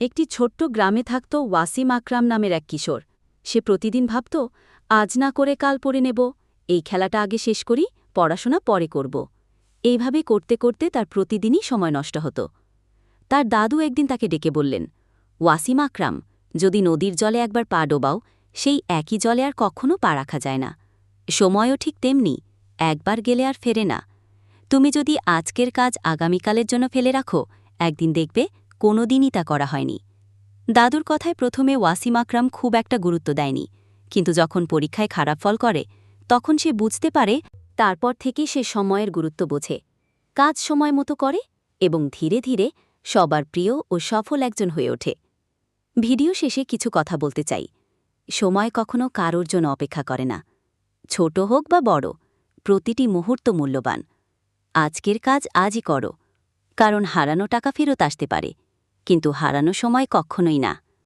একটি ছোট্ট গ্রামে থাকত ওয়াসিম আকরাম নামের এক কিশোর। সে প্রতিদিন ভাবত, আজ না করে কাল পড়ে নেব, এই খেলাটা আগে শেষ করি, পড়াশোনা পরে করব। এইভাবে করতে করতে তার প্রতিদিনই সময় নষ্ট হতো। তার দাদু একদিন তাকে ডেকে বললেন, ওয়াসিম আকরাম, যদি নদীর জলে একবার পা ডোবাও, সেই একই জলে আর কখনো পা রাখা যায় না। সময়ও ঠিক তেমনি, একবার গেলে আর ফেরে না। তুমি যদি আজকের কাজ আগামীকালের জন্য ফেলে রাখো, একদিন দেখবে কোনো দিনই তা করা হয়নি। দাদুর কথায় প্রথমে ওয়াসিম আকরাম খুব একটা গুরুত্ব দেয়নি, কিন্তু যখন পরীক্ষায় খারাপ ফল করে, তখন সে বুঝতে পারে তারপর থেকেই সে সময়ের গুরুত্ব বোঝে। কাজ সময় মতো করে এবং ধীরে ধীরে সবার প্রিয় ও সফল একজন হয়ে ওঠে। ভিডিও শেষে কিছু কথা বলতে চাই। সময় কখনো কারোর জন্য অপেক্ষা করে না। ছোট হোক বা বড়, প্রতিটি মুহূর্ত মূল্যবান। আজকের কাজ আজই করো, কারণ হারানো টাকা ফেরত আসতে পারে। কিন্তু হারানো সময় কখনোই না।